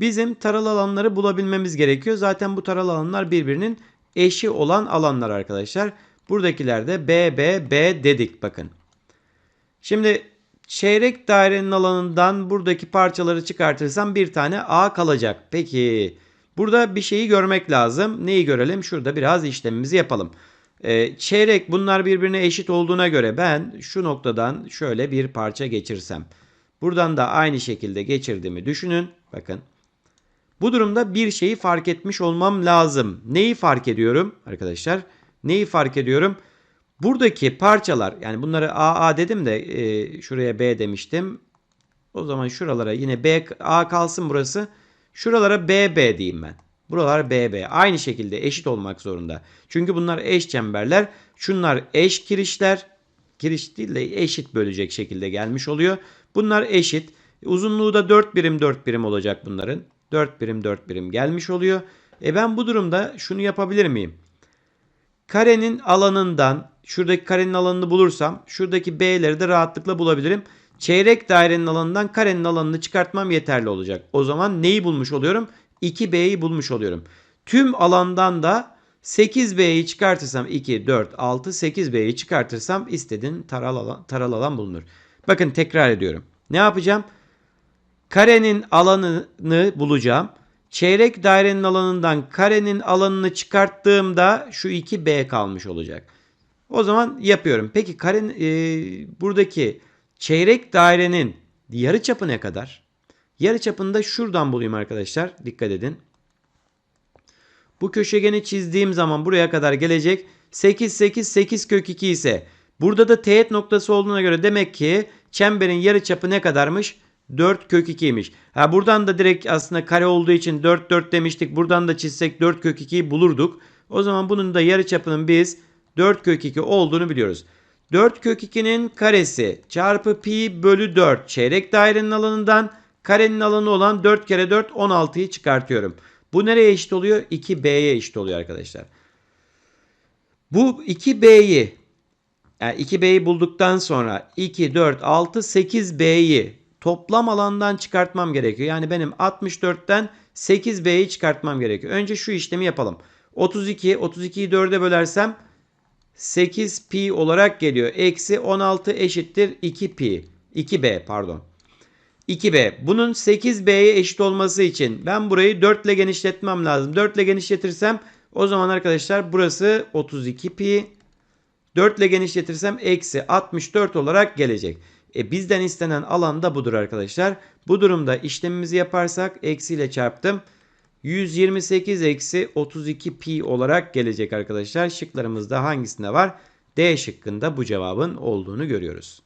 Bizim taral alanları bulabilmemiz gerekiyor. Zaten bu taral alanlar birbirinin eşi olan alanlar arkadaşlar. Buradakiler de B, B, B dedik bakın. Şimdi çeyrek dairenin alanından buradaki parçaları çıkartırsam bir tane A kalacak. Peki burada bir şeyi görmek lazım. Neyi görelim? Şurada biraz işlemimizi yapalım. Ee, çeyrek bunlar birbirine eşit olduğuna göre ben şu noktadan şöyle bir parça geçirsem. Buradan da aynı şekilde geçirdiğimi düşünün. Bakın. Bu durumda bir şeyi fark etmiş olmam lazım. Neyi fark ediyorum arkadaşlar? Neyi fark ediyorum? Buradaki parçalar yani bunları AA dedim de e, şuraya B demiştim. O zaman şuralara yine B A kalsın burası. Şuralara BB diyeyim ben. Buralar BB. Aynı şekilde eşit olmak zorunda. Çünkü bunlar eş çemberler. Şunlar eş kirişler. Kiriş değil de eşit bölecek şekilde gelmiş oluyor. Bunlar eşit. Uzunluğu da 4 birim 4 birim olacak bunların. 4 birim 4 birim gelmiş oluyor. E ben bu durumda şunu yapabilir miyim? Karenin alanından şuradaki karenin alanını bulursam şuradaki B'leri de rahatlıkla bulabilirim. Çeyrek dairenin alanından karenin alanını çıkartmam yeterli olacak. O zaman neyi bulmuş oluyorum? 2B'yi bulmuş oluyorum. Tüm alandan da 8B'yi çıkartırsam 2, 4, 6, 8B'yi çıkartırsam istediğin taral alan, taral alan bulunur. Bakın tekrar ediyorum. Ne yapacağım? Karenin alanını bulacağım. Çeyrek dairenin alanından karenin alanını çıkarttığımda şu 2B kalmış olacak. O zaman yapıyorum. Peki karenin e, buradaki çeyrek dairenin yarıçapı ne kadar? Yarıçapını da şuradan bulayım arkadaşlar. Dikkat edin. Bu köşegeni çizdiğim zaman buraya kadar gelecek. 8 8 8 kök 2 ise burada da teğet noktası olduğuna göre demek ki çemberin yarıçapı ne kadarmış? 4 kök 2'ymiş. Ha buradan da direkt aslında kare olduğu için 4 4 demiştik. Buradan da çizsek 4 kök 2'yi bulurduk. O zaman bunun da yarıçapının biz 4 kök 2 olduğunu biliyoruz. 4 kök 2'nin karesi çarpı pi bölü 4 çeyrek dairenin alanından karenin alanı olan 4 kere 4 16'yı çıkartıyorum. Bu nereye eşit oluyor? 2b'ye eşit oluyor arkadaşlar. Bu 2b'yi yani 2b'yi bulduktan sonra 2, 4, 6, 8b'yi toplam alandan çıkartmam gerekiyor. Yani benim 64'ten 8b'yi çıkartmam gerekiyor. Önce şu işlemi yapalım. 32, 32'yi 4'e bölersem 8 pi olarak geliyor. Eksi 16 eşittir 2 pi. 2b pardon. 2b. Bunun 8b'ye eşit olması için ben burayı 4 ile genişletmem lazım. 4 ile genişletirsem o zaman arkadaşlar burası 32 pi. 4 ile genişletirsem eksi 64 olarak gelecek. E bizden istenen alan da budur arkadaşlar. Bu durumda işlemimizi yaparsak eksiyle çarptım. 128 eksi 32 pi olarak gelecek arkadaşlar. Şıklarımızda hangisinde var? D şıkkında bu cevabın olduğunu görüyoruz.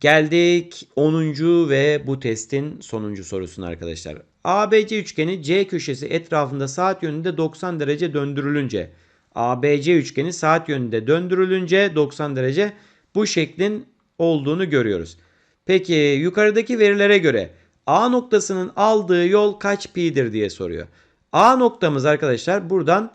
Geldik 10. ve bu testin sonuncu sorusuna arkadaşlar. ABC üçgeni C köşesi etrafında saat yönünde 90 derece döndürülünce ABC üçgeni saat yönünde döndürülünce 90 derece bu şeklin olduğunu görüyoruz. Peki yukarıdaki verilere göre A noktasının aldığı yol kaç pi'dir diye soruyor. A noktamız arkadaşlar buradan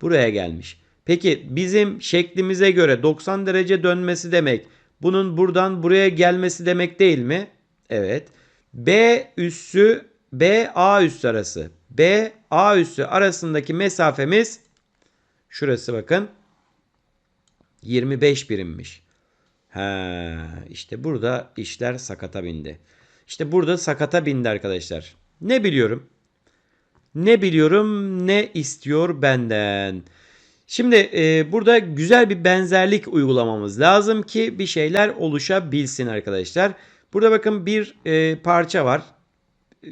buraya gelmiş. Peki bizim şeklimize göre 90 derece dönmesi demek bunun buradan buraya gelmesi demek değil mi? Evet. B üssü B A üssü arası. B A üssü arasındaki mesafemiz şurası bakın 25 birimmiş. He, işte burada işler sakata bindi. İşte burada sakata bindi arkadaşlar. Ne biliyorum? Ne biliyorum? Ne istiyor benden? Şimdi e, burada güzel bir benzerlik uygulamamız lazım ki bir şeyler oluşabilsin arkadaşlar. Burada bakın bir e, parça var.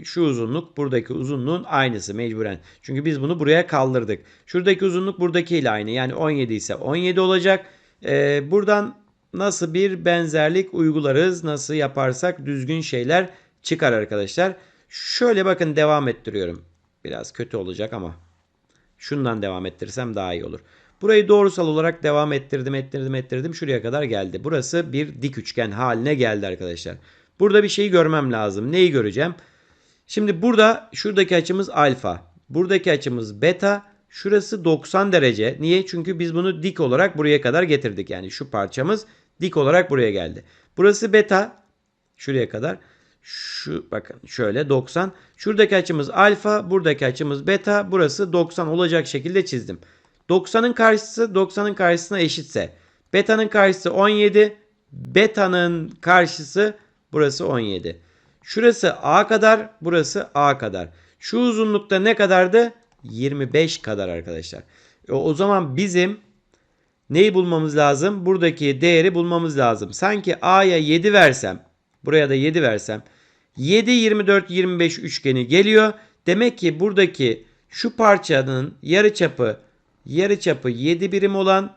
Şu uzunluk buradaki uzunluğun aynısı mecburen. Çünkü biz bunu buraya kaldırdık. Şuradaki uzunluk buradakiyle aynı. Yani 17 ise 17 olacak. E, buradan nasıl bir benzerlik uygularız? Nasıl yaparsak düzgün şeyler çıkar arkadaşlar. Şöyle bakın devam ettiriyorum. Biraz kötü olacak ama şundan devam ettirsem daha iyi olur. Burayı doğrusal olarak devam ettirdim, ettirdim, ettirdim. Şuraya kadar geldi. Burası bir dik üçgen haline geldi arkadaşlar. Burada bir şeyi görmem lazım. Neyi göreceğim? Şimdi burada şuradaki açımız alfa. Buradaki açımız beta. Şurası 90 derece. Niye? Çünkü biz bunu dik olarak buraya kadar getirdik. Yani şu parçamız dik olarak buraya geldi. Burası beta. Şuraya kadar. Şu bakın şöyle 90. Şuradaki açımız alfa, buradaki açımız beta. Burası 90 olacak şekilde çizdim. 90'ın karşısı 90'ın karşısına eşitse beta'nın karşısı 17, beta'nın karşısı burası 17. Şurası A kadar, burası A kadar. Şu uzunlukta ne kadardı? 25 kadar arkadaşlar. E, O zaman bizim neyi bulmamız lazım? Buradaki değeri bulmamız lazım. Sanki A'ya 7 versem, buraya da 7 versem 7, 24, 25 üçgeni geliyor. Demek ki buradaki şu parçanın yarıçapı yarıçapı 7 birim olan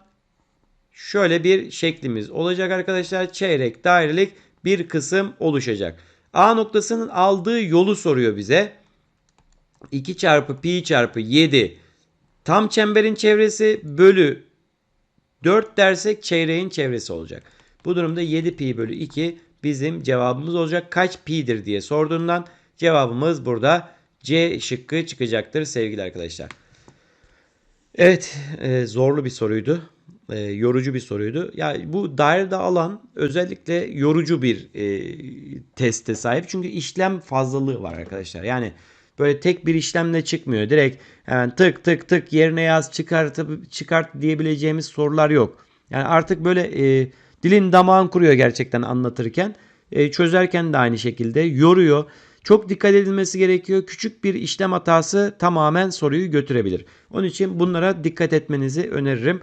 şöyle bir şeklimiz olacak arkadaşlar. Çeyrek dairelik bir kısım oluşacak. A noktasının aldığı yolu soruyor bize. 2 çarpı pi çarpı 7 tam çemberin çevresi bölü 4 dersek çeyreğin çevresi olacak. Bu durumda 7 pi bölü 2 bizim cevabımız olacak. Kaç pi'dir diye sorduğundan cevabımız burada C şıkkı çıkacaktır sevgili arkadaşlar. Evet e, zorlu bir soruydu. E, yorucu bir soruydu. Ya bu dairede alan özellikle yorucu bir e, teste sahip. Çünkü işlem fazlalığı var arkadaşlar. Yani böyle tek bir işlemle çıkmıyor. Direkt hemen tık tık tık yerine yaz çıkart çıkart diyebileceğimiz sorular yok. Yani artık böyle e, dilin damağın kuruyor gerçekten anlatırken. E, çözerken de aynı şekilde yoruyor. Çok dikkat edilmesi gerekiyor. Küçük bir işlem hatası tamamen soruyu götürebilir. Onun için bunlara dikkat etmenizi öneririm.